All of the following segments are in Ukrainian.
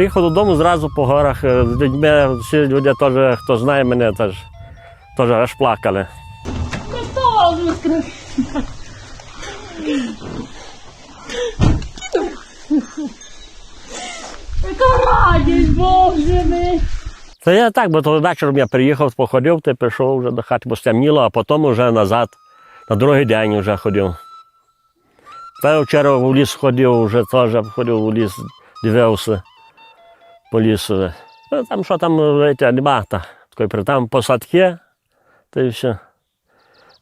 приїхав додому зразу по горах е, з людьми. Всі люди теж, хто знає мене, теж, теж аж плакали. Радість, я так, бо то вечором я приїхав, походив, ти пішов вже до хати, бо стемніло, а потім вже назад, на другий день вже ходив. Та вчора в ліс ходив, вже теж ходив у ліс, дивився по. Ну, там що там, при- там посадки, та й все.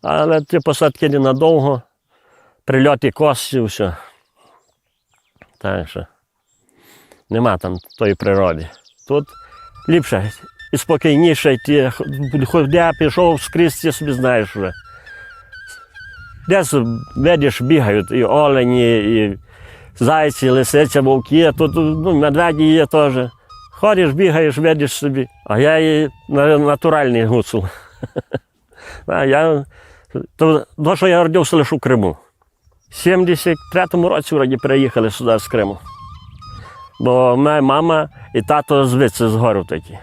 Але ті посадки ненадовго, прильоти кості, все. Так що нема там тої природи. Тут ліпше і спокійніше йти. Ходи, пішов скрізь, ти собі знаєш вже. Десь видиш, бігають і олені, і зайці, і лисиця, вовки, тут ну, медведі є теж. Ходиш, бігаєш, видиш собі. А я і натуральний гуцул. Я, то, то, що я родився лише у Криму. В 73-му році вроді переїхали сюди з Криму. Бо моя мама і тато звідси з гору такі.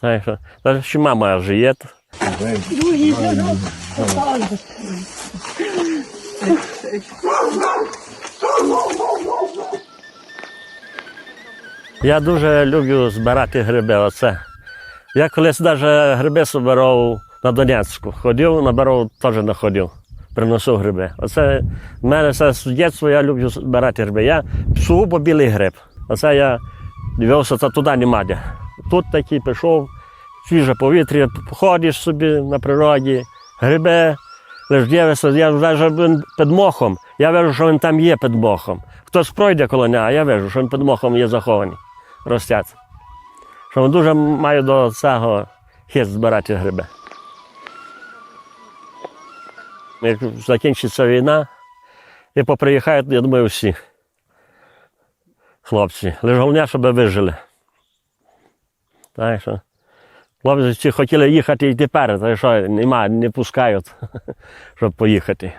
Так що, та ще мама живе. Я дуже люблю збирати гриби. Оце. Я колись навіть гриби збирав на Донецьку. Ходив, набирав, теж знаходив. Приносив гриби. Оце в мене все з дитинства я люблю збирати гриби. Я сугубо білий гриб. Оце я дивився, це туди нема де. Тут такий пішов, свіже повітря, ходиш собі на природі, гриби, лиш дивишся, я навіть під мохом. Я вижу, що він там є під мохом. Хтось пройде коло нього, а я вижу, що він під мохом є захований, ростять. Що дуже маю до цього хист збирати гриби. Як закінчиться війна, і поприїхають, я думаю, всі хлопці. Лише головне, щоб вижили. Так що хлопці хотіли їхати і тепер, так що нема, не пускають, щоб поїхати.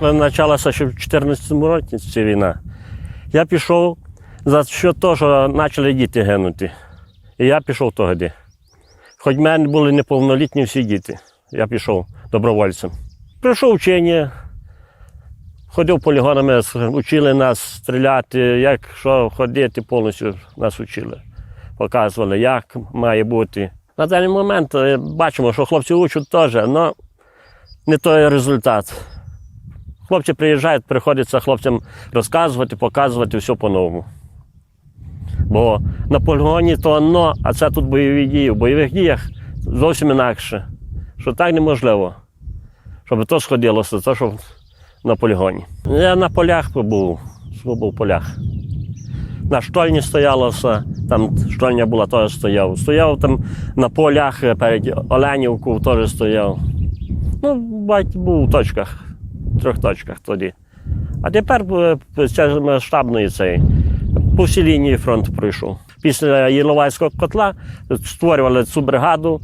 Коли почалася ще в 2014 році ця війна, я пішов за що то, що почали діти гинути. І я пішов тоді. Хоч в мене були неповнолітні всі діти. Я пішов добровольцем. Прийшов вчення, ходив полігонами, вчили нас стріляти, як що ходити, повністю нас вчили. Показували, як має бути. На даний момент е, бачимо, що хлопці учать теж, але не той результат. Хлопці приїжджають, приходиться хлопцям розказувати, показувати все по-новому. Бо на полігоні то одно, а це тут бойові дії. В бойових діях зовсім інакше. Що так неможливо. Щоб то сходилося, то що на полігоні. Я на полях був, був в полях. На штольні стоялося, там штольня була, теж стояв. Стояв там на полях перед Оленівку, теж стояв. Ну, бать, був у точках, трьох точках тоді. А тепер це масштабної цей. По всій лінії фронту пройшов. Після Єловайського котла створювали цю бригаду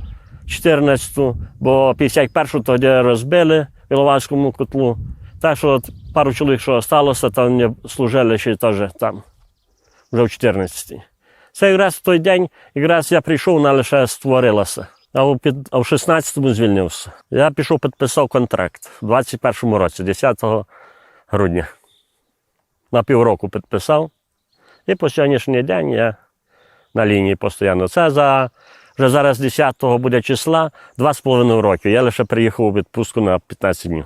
14-ту, бо 51-ту тоді розбили в Іловайському котлу. Так що от пару чоловік, що залишилося, там вони служили ще теж там, вже в 14-й. Це якраз в той день, якраз я прийшов, вона лише створилася. А у в 16-му звільнився. Я пішов, підписав контракт в 21-му році, 10 грудня. На півроку підписав. І по сьогоднішній день я на лінії постійно. Це за вже зараз 10-го буде числа, два з половиною роки. Я лише приїхав у відпустку на 15 днів.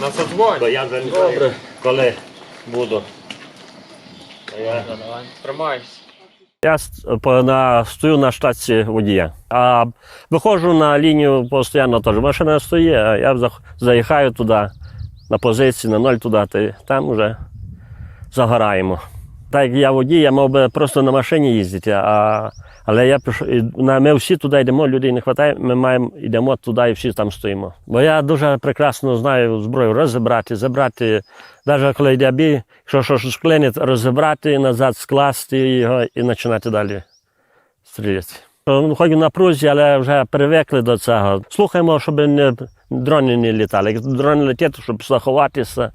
На. Бо я вже не знаю, коли буду. Тримайся. Я стою на штатці водія. А виходжу на лінію постійно теж. Машина стоїть, а я заїхаю туди, на позиції, на ноль туди, та там вже загораємо. Так як я водій, я мав би просто на машині їздити, а, але я пішов, на- ми всі туди йдемо, людей не вистачає, ми маємо, йдемо туди і всі там стоїмо. Бо я дуже прекрасно знаю зброю розібрати, забрати, навіть коли йде бій, якщо щось клинить, розібрати, назад скласти його і починати далі стріляти. Ну, Хоч в напрузі, але вже привикли до цього. Слухаємо, щоб не, дрони не літали. Як дрони летять, щоб заховатися.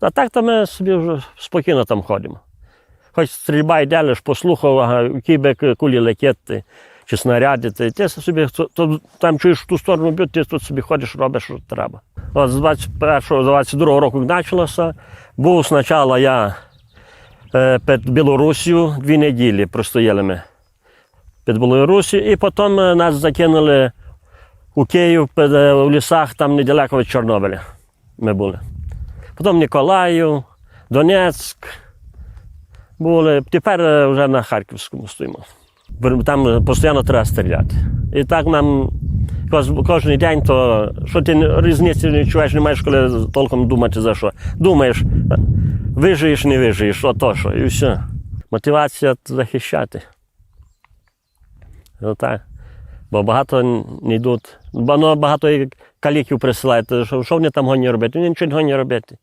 А так то ми собі вже спокійно там ходимо. Хоч стрільба йде, лиш послухав, ага, які би кулі летять, чи снаряди, ти, собі то, там чуєш в ту сторону б'ють, ти тут собі ходиш, робиш, що треба. От з 21 22 року почалося, був спочатку я е, під Білорусію дві неділі простояли ми під Білорусі, і потім е, нас закинули у Київ під, е, в лісах, там недалеко від Чорнобиля ми були. Потім Ніколаїв, Донецьк були. Тепер е, вже на Харківському стоїмо. Там е, постійно треба стріляти. І так нам кожен день, то що ти різниці не чуєш, не маєш коли толком думати за що. Думаєш, е, вижиєш, не вижиєш, ото що, і все. Мотивація захищати. Отак. Бо багато не йдуть. Бо ну, багато каліків присилають. То Що, що вони там гоні робити? Вони нічого не робити.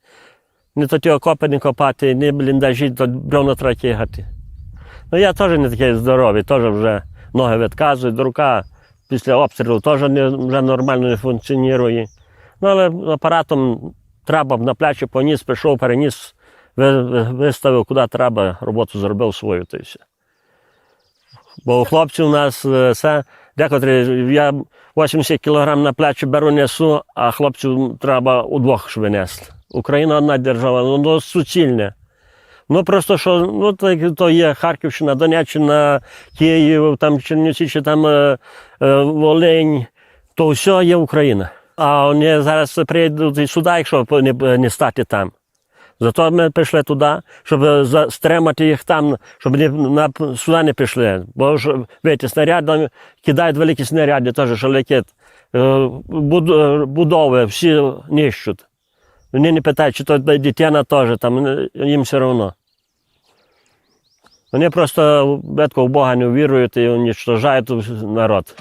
Не то ті окопи не копати, не бліндажі, то бревно треба тягати. Ну я теж не такий здоровий, теж вже ноги відказують, рука після обстрілу теж не, вже нормально не функціонує. Ну, але апаратом треба на плечі поніс, пішов, переніс, ви- ви- виставив, куди треба, роботу зробив свою, то все. Бо у хлопців у нас е, все, декотрі, я 80 кг на плечі беру несу, а хлопців треба удвох щоб винесли. Україна одна держава, ну, ну суцільне. Ну просто що ну, так, то є Харківщина, Донеччина, Київ, там Чернівці, чи там е, е, Волинь, то все є Україна. А вони зараз приїдуть і сюди, якщо не, не стати там. Зато ми пішли туди, щоб за- стримати їх там, щоб не, на, сюди не пішли. Бо ж, видите, снаряди кидають великі снаряди, теж летять. Е, буд- е, Будови всі нищуть. Вони не питають, чи то дитина теж, там, е, їм все одно. Вони просто ветко в Бога не вірують і уничтожають народ.